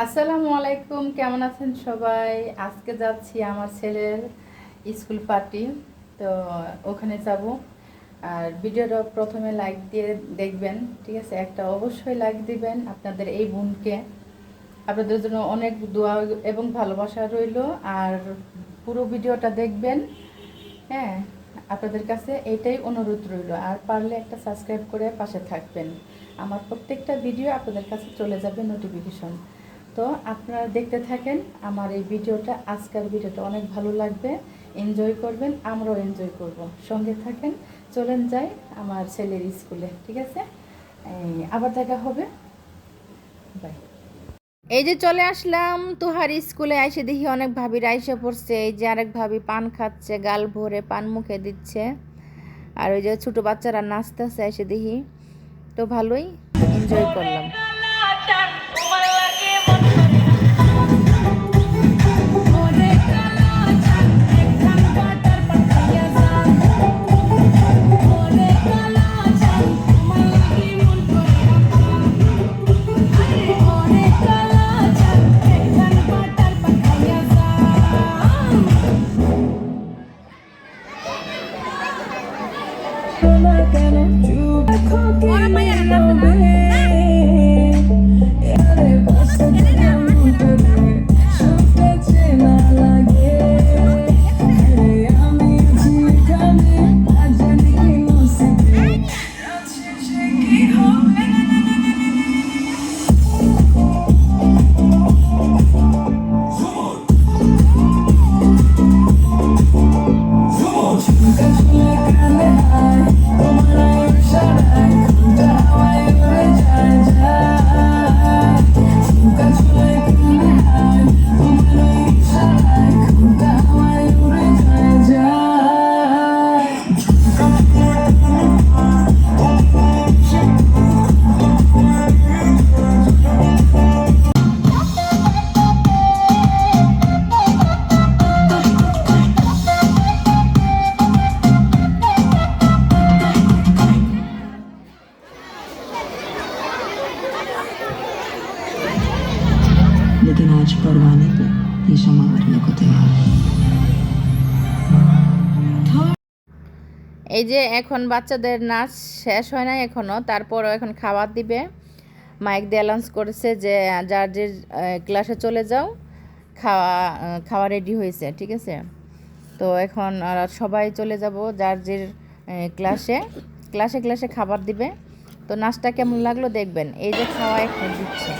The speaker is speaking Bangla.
আসসালামু আলাইকুম, কেমন আছেন সবাই? আজকে যাচ্ছি আমার ছেলের স্কুল পার্টি, তো ওখানে যাব। আর ভিডিওটা প্রথমে লাইক দিয়ে দেখবেন, ঠিক আছে? একটা অবশ্যই লাইক দিবেন আপনাদের এই বোনকে। আপনাদের জন্য অনেক দোয়া এবং ভালোবাসা রইল। আর পুরো ভিডিওটা দেখবেন হ্যাঁ? আপনাদের কাছে এটাই অনুরোধ রইল। আর পারলে একটা সাবস্ক্রাইব করে পাশে থাকবেন। আমার প্রত্যেকটা ভিডিও আপনাদের কাছে চলে যাবে নোটিফিকেশন তো আপনারা দেখতে থাকেন আমার এই ভিডিওটা আজকের ভিডিওটা অনেক ভালো লাগবে এনজয় করবেন আমরাও এনজয় করব সঙ্গে থাকেন চলেন যাই আমার ছেলের স্কুলে ঠিক আছে এই, আবার দেখা হবে বাই এই যে চলে আসলাম তুহার স্কুলে এসে দেখি অনেক ভাবির আইসে পড়ছে এই যে আরেক ভাবি পান খাচ্ছে গাল ভরে পান মুখে দিচ্ছে আর ওই যে ছোট বাচ্চারা নাচতেছে এসে দেখি তো ভালোই এনজয় করলাম Wala pa yan, anak na. लेकिन आज परवाने पे ये शमा मरने को तैयार है এই যে এখন বাচ্চাদের নাচ শেষ হয় না এখনও তারপরও এখন খাবার দিবে মাইক দিয়ে অ্যালাউন্স করেছে যে যার যে ক্লাসে চলে যাও খাওয়া আহ, খাওয়া রেডি হয়েছে ঠিক আছে তো এখন আর সবাই চলে যাব যার যে ক্লাসে ক্লাসে ক্লাসে খাবার দিবে তো নাচটা কেমন লাগলো দেখবেন এই যে খাওয়া এখন দিচ্ছে